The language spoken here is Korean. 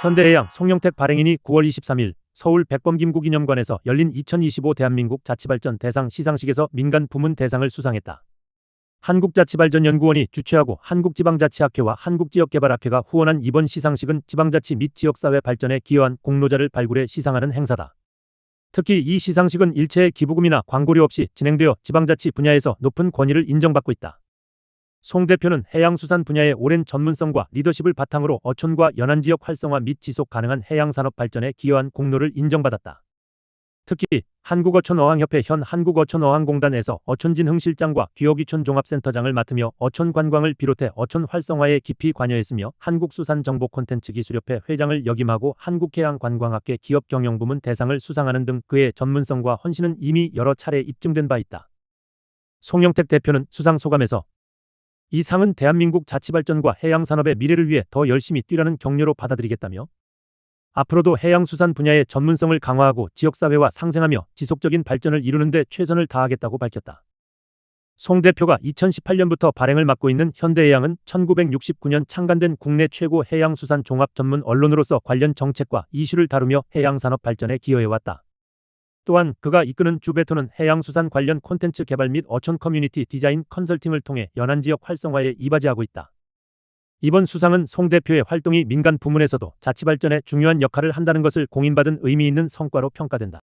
현대해양 송영택 발행인이 9월 23일 서울 백범김구 기념관에서 열린 2025 대한민국 자치발전 대상 시상식에서 민간 부문 대상을 수상했다. 한국자치발전연구원이 주최하고 한국지방자치학회와 한국지역개발학회가 후원한 이번 시상식은 지방자치 및 지역사회 발전에 기여한 공로자를 발굴해 시상하는 행사다. 특히 이 시상식은 일체의 기부금이나 광고료 없이 진행되어 지방자치 분야에서 높은 권위를 인정받고 있다. 송 대표는 해양수산 분야의 오랜 전문성과 리더십을 바탕으로 어촌과 연안 지역 활성화 및 지속 가능한 해양산업 발전에 기여한 공로를 인정받았다. 특히 한국어촌어항협회 현 한국어촌어항공단에서 어촌진 흥 실장과 귀여귀촌 종합센터장을 맡으며 어촌 관광을 비롯해 어촌 활성화에 깊이 관여했으며 한국수산정보 콘텐츠 기술협회 회장을 역임하고 한국해양관광학회 기업경영부문 대상을 수상하는 등 그의 전문성과 헌신은 이미 여러 차례 입증된 바 있다. 송영택 대표는 수상 소감에서 이 상은 대한민국 자치발전과 해양산업의 미래를 위해 더 열심히 뛰라는 격려로 받아들이겠다며 앞으로도 해양수산 분야의 전문성을 강화하고 지역사회와 상생하며 지속적인 발전을 이루는 데 최선을 다하겠다고 밝혔다. 송 대표가 2018년부터 발행을 맡고 있는 현대해양은 1969년 창간된 국내 최고 해양수산 종합 전문 언론으로서 관련 정책과 이슈를 다루며 해양산업 발전에 기여해왔다. 또한 그가 이끄는 주베토는 해양수산 관련 콘텐츠 개발 및 어촌 커뮤니티 디자인 컨설팅을 통해 연안 지역 활성화에 이바지하고 있다. 이번 수상은 송 대표의 활동이 민간 부문에서도 자치 발전에 중요한 역할을 한다는 것을 공인받은 의미 있는 성과로 평가된다.